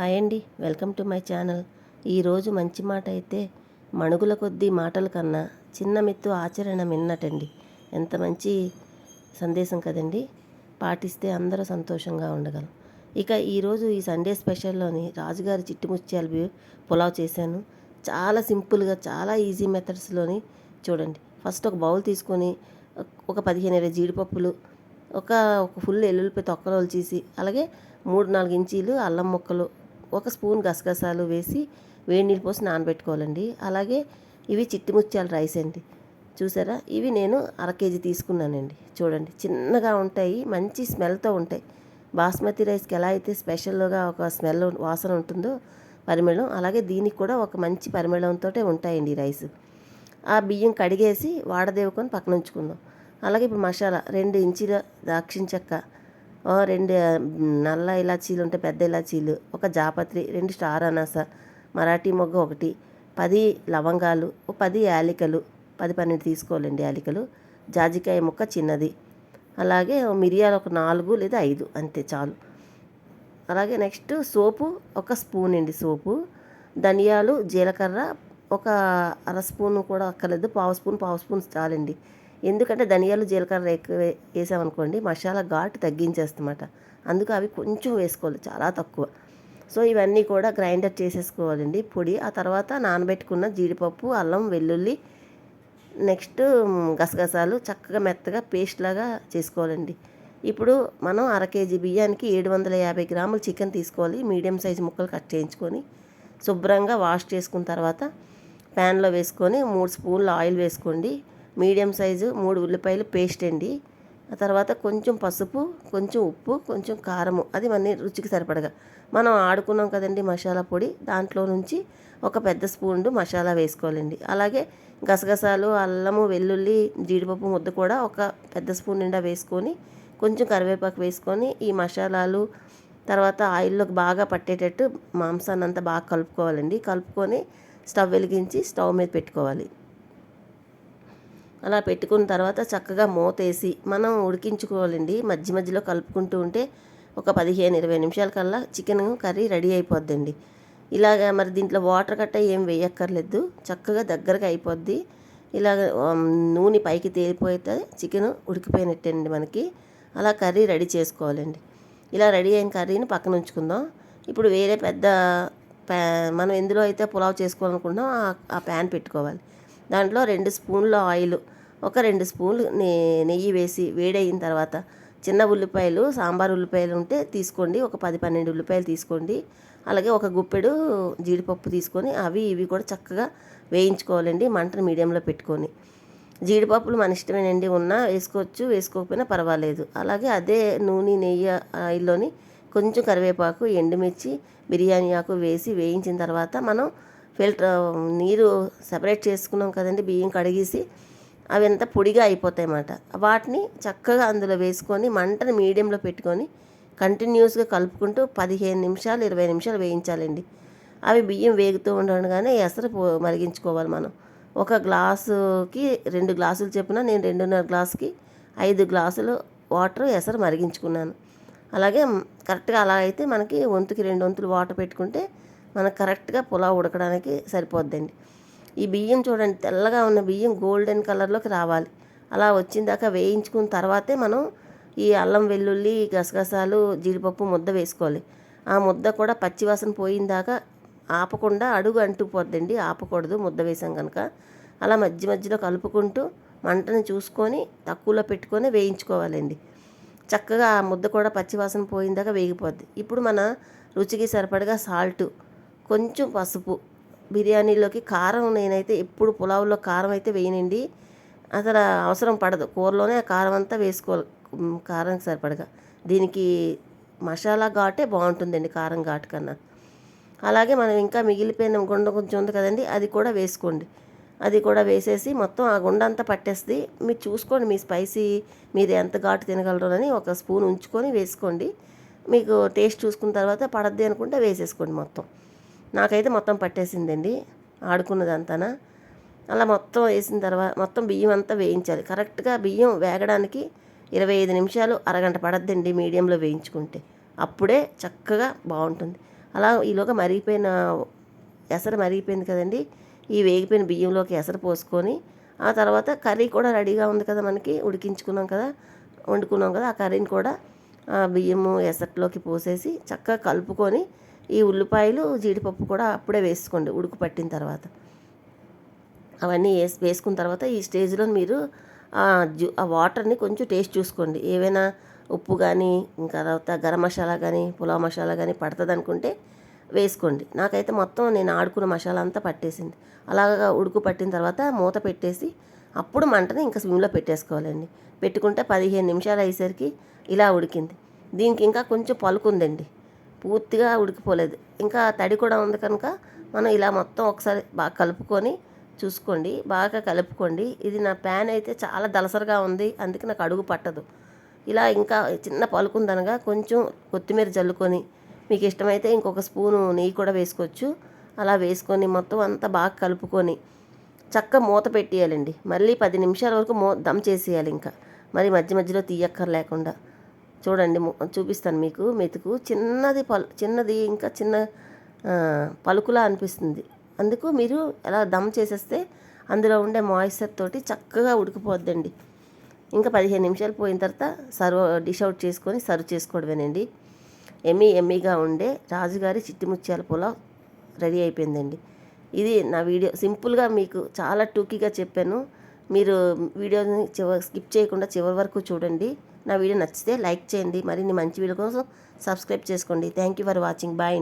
Hi అండి welcome to my channel. ఈరోజు మంచి మాట అయితే మణుగుల కొద్దీ మాటల కన్నా చిన్న మిత్తు ఆచరణ మిన్నటండి. ఎంత మంచి సందేశం కదండి. పాటిస్తే అందరూ సంతోషంగా ఉండగలం. ఇక ఈరోజు ఈ సండే స్పెషల్లోని రాజుగారి చిట్టుముచ్చాలు పులావ్ చేశాను. చాలా సింపుల్గా చాలా ఈజీ మెథడ్స్లోని చూడండి. ఫస్ట్ ఒక బౌల్ తీసుకొని ఒక పదిహేను ఇరవై జీడిపప్పులు ఒక ఒక ఫుల్ ఎల్లుల్లిపాయ తొక్కలు చేసి అలాగే మూడు నాలుగు ఇంచీలు అల్లం ముక్కలు ఒక స్పూన్ గసగసాలు వేసి వేడి నీళ్ళు పోసి నానబెట్టుకోవాలండి. అలాగే ఇవి చిట్టి ముత్యాల రైస్ అండి. చూసారా? ఇవి నేను అర కేజీ తీసుకున్నానండి. చూడండి చిన్నగా ఉంటాయి మంచి స్మెల్తో ఉంటాయి. బాస్మతి రైస్కి ఎలా అయితే స్పెషల్గా ఒక స్మెల్ వాసన ఉంటుందో పరిమళం అలాగే దీనికి కూడా ఒక మంచి పరిమళంతో ఉంటాయండి రైస్. ఆ బియ్యం కడిగేసి వాడదేవుకొని పక్కన ఉంచుకుందాం. అలాగే ఇప్పుడు మసాలా రెండు ఇంచుల దాక్షిణ చెక్క రెండు నల్ల ఇలాచీలు ఉంటే పెద్ద ఇలాచీలు ఒక జాపత్రి రెండు స్టార్ అనాస మరాఠీ మొగ్గ ఒకటి పది లవంగాలు పది యాలికలు పది పన్నెండు తీసుకోవాలండి యాలికలు జాజికాయ ముక్క చిన్నది అలాగే మిరియాలు ఒక నాలుగు లేదా ఐదు అంతే చాలు. అలాగే నెక్స్ట్ సోపు ఒక స్పూన్ అండి సోపు ధనియాలు జీలకర్ర ఒక అర స్పూన్ కూడా అక్కర్లేదు పావు స్పూన్ పావు స్పూన్ చాలండి. ఎందుకంటే ధనియాలు జీలకర్ర ఎక్కువ వేసామనుకోండి మసాలా ఘాటు తగ్గించేస్తమాట అందుకు అవి కొంచెం వేసుకోవాలి చాలా తక్కువ. సో ఇవన్నీ కూడా గ్రైండర్ చేసేసుకోవాలండి పొడి. ఆ తర్వాత నానబెట్టుకున్న జీడిపప్పు అల్లం వెల్లుల్లి నెక్స్ట్ గసగసాలు చక్కగా మెత్తగా పేస్ట్ లాగా చేసుకోవాలండి. ఇప్పుడు మనం అర కేజీ బియ్యానికి ఏడు వందల యాభై గ్రాములు చికెన్ తీసుకోవాలి. మీడియం సైజు ముక్కలు కట్ చేయించుకొని శుభ్రంగా వాష్ చేసుకున్న తర్వాత ప్యాన్లో వేసుకొని మూడు స్పూన్లు ఆయిల్ వేసుకోండి. మీడియం సైజు మూడు ఉల్లిపాయలు పేస్ట్ అండి. ఆ తర్వాత కొంచెం పసుపు కొంచెం ఉప్పు కొంచెం కారము. అది మన రుచికి సరిపడగా. మనం ఆడుకున్నాం కదండి మసాలా పొడి. దాంట్లో నుంచి ఒక పెద్ద స్పూన్ మసాలా వేసుకోవాలండి. అలాగే గసగసాలు అల్లము వెల్లుల్లి జీడిపప్పు ముద్ద కూడా ఒక పెద్ద స్పూన్ నిండా వేసుకొని కొంచెం కరివేపాకు వేసుకొని ఈ మసాలాలు తర్వాత ఆయిల్లోకి బాగా పట్టేటట్టు మాంసాన్ని అంతా బాగా కలుపుకోవాలండి. కలుపుకొని స్టవ్ వెలిగించి స్టవ్ మీద పెట్టుకోవాలి. అలా పెట్టుకున్న తర్వాత చక్కగా మూతేసి మనం ఉడికించుకోవాలండి. మధ్య మధ్యలో కలుపుకుంటూ ఉంటే ఒక పదిహేను ఇరవై నిమిషాల కల్లా చికెన్ కర్రీ రెడీ అయిపోద్దండి. ఇలాగ మరి దీంట్లో వాటర్ కట్ట ఏం వేయక్కర్లేదు. చక్కగా దగ్గరగా అయిపోద్ది. ఇలాగ నూనె పైకి తేలిపోతే చికెన్ ఉడికిపోయినట్టండి మనకి. అలా కర్రీ రెడీ చేసుకోవాలండి. ఇలా రెడీ అయిన కర్రీని పక్కన ఉంచుకుందాం. ఇప్పుడు వేరే పెద్ద ప్యా మనం ఎందులో అయితే పులావ్ చేసుకోవాలనుకుంటున్నాం ఆ ప్యాన్ పెట్టుకోవాలి. దాంట్లో రెండు స్పూన్ల ఆయిల్ ఒక రెండు స్పూన్లు నెయ్యి వేసి వేడైన తర్వాత చిన్న ఉల్లిపాయలు సాంబార్ ఉల్లిపాయలు ఉంటే తీసుకోండి ఒక పది పన్నెండు ఉల్లిపాయలు తీసుకోండి. అలాగే ఒక గుప్పెడు జీడిపప్పు తీసుకొని అవి ఇవి కూడా చక్కగా వేయించుకోవాలండి మంటను మీడియంలో పెట్టుకొని. జీడిపప్పులు మన ఇష్టమేనండి ఉన్నా వేసుకోవచ్చు వేసుకోకపోయినా పర్వాలేదు. అలాగే అదే నూనె నెయ్యి ఆయిల్లోని కొంచెం కరివేపాకు ఎండుమిర్చి బిర్యానీ ఆకు వేసి వేయించిన తర్వాత మనం ఫిల్టర్ నీరు సపరేట్ చేసుకున్నాం కదండి బియ్యం కడిగేసి అవి అంతా పొడిగా అయిపోతాయి అన్నమాట వాటిని చక్కగా అందులో వేసుకొని మంటను మీడియంలో పెట్టుకొని కంటిన్యూస్గా కలుపుకుంటూ పదిహేను నిమిషాలు ఇరవై నిమిషాలు వేయించాలండి. అవి బియ్యం వేగుతూ ఉండగానే ఎసరు మరిగించుకోవాలి మనం. ఒక గ్లాసుకి రెండు గ్లాసులు చెప్పిన నేను రెండున్నర గ్లాసుకి ఐదు గ్లాసులు వాటర్ ఎసరు మరిగించుకున్నాను. అలాగే కరెక్ట్గా అలా అయితే మనకి వంతుకి రెండు వంతులు వాటర్ పెట్టుకుంటే మనకు కరెక్ట్గా పులావ్ ఉడకడానికి సరిపోద్దండి. ఈ బియ్యం చూడండి తెల్లగా ఉన్న బియ్యం గోల్డెన్ కలర్లోకి రావాలి. అలా వచ్చిన దాకా వేయించుకున్న తర్వాతే మనం ఈ అల్లం వెల్లుల్లి గసగసాలు జీడిపప్పు ముద్ద వేసుకోవాలి. ఆ ముద్ద కూడా పచ్చివాసన పోయిన దాకా ఆపకుండా అడుగు అంటుకుపోద్దండి. ఆపకూడదు ముద్ద వేసాం కనుక అలా మధ్య మధ్యలో కలుపుకుంటూ మంటను చూసుకొని తక్కువలో పెట్టుకొని వేయించుకోవాలండి. చక్కగా ఆ ముద్ద కూడా పచ్చివాసన పోయిన దాకా వేగిపోద్ది. ఇప్పుడు మన రుచికి సరిపడగా సాల్ట్ కొంచెం పసుపు. బిర్యానీలోకి కారం నేనైతే ఎప్పుడు పులావులో కారం అయితే వేయనండి. అసలు అవసరం పడదు. కూరలోనే ఆ కారం అంతా వేసుకోవాలి. కారం సరిపడగా. దీనికి మసాలా ఘాటే బాగుంటుందండి కారం ఘాటు కన్నా. అలాగే మనం ఇంకా మిగిలిపోయిన గుండ కొంచెం ఉంది కదండి అది కూడా వేసుకోండి. అది కూడా వేసేసి మొత్తం ఆ గుండ అంతా పట్టేస్తుంది మీరు చూసుకోండి మీ స్పైసీ మీరు ఎంత ఘాటు తినగలరు అని ఒక స్పూన్ ఉంచుకొని వేసుకోండి. మీకు టేస్ట్ చూసుకున్న తర్వాత పడద్ది అనుకుంటే వేసేసుకోండి మొత్తం. నాకైతే మొత్తం పట్టేసిందండి ఆడుకున్నదంతాన. అలా మొత్తం వేసిన తర్వాత మొత్తం బియ్యం అంతా వేయించాలి. కరెక్ట్గా బియ్యం వేగడానికి ఇరవై ఐదు నిమిషాలు అరగంట పడద్దండి మీడియంలో వేయించుకుంటే. అప్పుడే చక్కగా బాగుంటుంది. అలా ఈలోగా మరిగిపోయిన ఎసరు మరిగిపోయింది కదండి. ఈ వేగిపోయిన బియ్యంలోకి ఎసరు పోసుకొని ఆ తర్వాత కర్రీ కూడా రెడీగా ఉంది కదా మనకి ఉడికించుకున్నాం కదా వండుకున్నాం కదా ఆ కర్రీని కూడా ఆ బియ్యము ఎసట్లోకి పోసేసి చక్కగా కలుపుకొని ఈ ఉల్లిపాయలు జీడిపప్పు కూడా అప్పుడే వేసుకోండి ఉడుకు పట్టిన తర్వాత. అవన్నీ వేసి వేసుకున్న తర్వాత ఈ స్టేజ్లో మీరు ఆ జ్యూ ఆ వాటర్ని కొంచెం టేస్ట్ చూసుకోండి. ఏవైనా ఉప్పు కానీ ఇంకా తర్వాత గరం మసాలా కానీ పులావ్ మసాలా కానీ పడుతుంది అనుకుంటే వేసుకోండి. నాకైతే మొత్తం నేను ఆడుకున్న మసాలా అంతా పట్టేసింది. అలాగా ఉడుకు పట్టిన తర్వాత మూత పెట్టేసి అప్పుడు మంటని ఇంకా స్విమ్లో పెట్టేసుకోవాలండి. పెట్టుకుంటే పదిహేను నిమిషాలు అయ్యేసరికి ఇలా ఉడికింది. దీనికి ఇంకా కొంచెం పలుకుందండి. పూర్తిగా ఉడికిపోలేదు. ఇంకా తడి కూడా ఉంది కనుక మనం ఇలా మొత్తం ఒకసారి బాగా కలుపుకొని చూసుకోండి. బాగా కలుపుకోండి. ఇది నా ప్యాన్ అయితే చాలా దలసరగా ఉంది. అందుకే నాకు అడుగు పట్టదు. ఇలా ఇంకా చిన్న పలుకుందనగా కొంచెం కొత్తిమీర జల్లుకొని మీకు ఇష్టమైతే ఇంకొక స్పూను నెయ్యి కూడా వేసుకోవచ్చు. అలా వేసుకొని మొత్తం అంతా బాగా కలుపుకొని చక్క మూత పెట్టేయాలండి. మళ్ళీ పది నిమిషాల వరకు మూ దమ్ చేసేయాలి ఇంకా. మరి మధ్య మధ్యలో తీయక్కర్ లేకుండా చూడండి చూపిస్తాను మీకు మెతుకు. చిన్నది పలు చిన్నది ఇంకా చిన్న పలుకులా అనిపిస్తుంది. అందుకు మీరు ఎలా దమ్ చేసేస్తే అందులో ఉండే మాయిశ్చర్ తోటి చక్కగా ఉడికిపోద్దండి. ఇంకా పదిహేను నిమిషాలు పోయిన తర్వాత సర్వ్ డిష్ అవుట్ చేసుకొని సర్వ్ చేసుకోవడమేనండి. ఎమ్మీ ఎమ్మీగా ఉండే రాజుగారి చిట్టి ముత్యాల పులావ్ రెడీ అయిపోయిందండి. ఇది నా వీడియో సింపుల్గా మీకు చాలా టూకీగా చెప్పాను. మీరు వీడియోని చివరి స్కిప్ చేయకుండా చివరి వరకు చూడండి. నా వీడియో నచ్చితే లైక్ చేయండి. మరిన్ని మంచి వీడియో కోసం సబ్స్క్రైబ్ చేసుకోండి. Thank you for watching bye